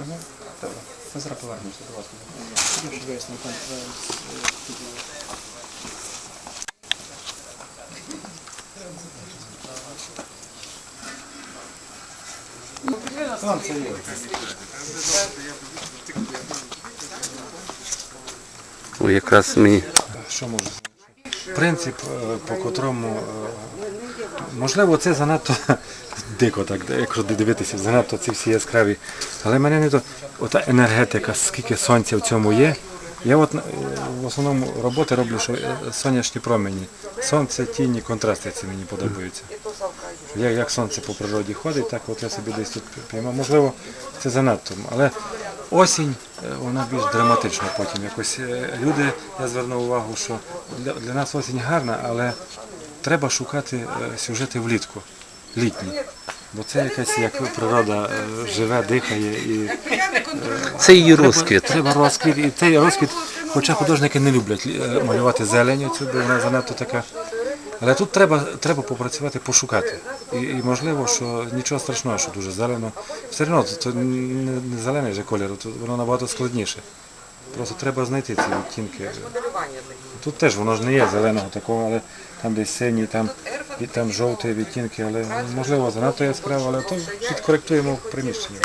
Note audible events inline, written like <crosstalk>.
Ага. Ми зараз повернемося Вам це є. Якраз можу? Принцип, е, по котрому, е, можливо, це занадто <laughs> дико, так, якщо дивитися, занадто ці всі яскраві. Але мене не то, ота енергетика, скільки сонця в цьому є. Я от е, в основному роботи роблю, що е, сонячні промені. Сонце, тіні, контрасти ці мені подобаються. Я, як сонце по природі ходить, так от я собі десь тут піймав. Можливо, це занадто. Але осінь, е, вона більш драматична потім. Якось люди, я звернув увагу, що для, для нас осінь гарна, але треба шукати е, сюжети влітку, літні. Бо це якась як природа е, живе, дихає і це її розквіт. Треба розквіт. І цей розквіт, хоча художники не люблять е, малювати зеленю, цю, бо вона занадто така. Але тут треба, треба попрацювати, пошукати. І, і можливо, що нічого страшного, що дуже зелено. Все одно це не, не зелений же кольор, воно набагато складніше. Просто треба знайти ці відтінки. Тут теж воно ж не є зеленого такого, але там десь синій, там, і там жовті відтінки, але можливо занадто яскраво, але то підкоректуємо в приміщенні.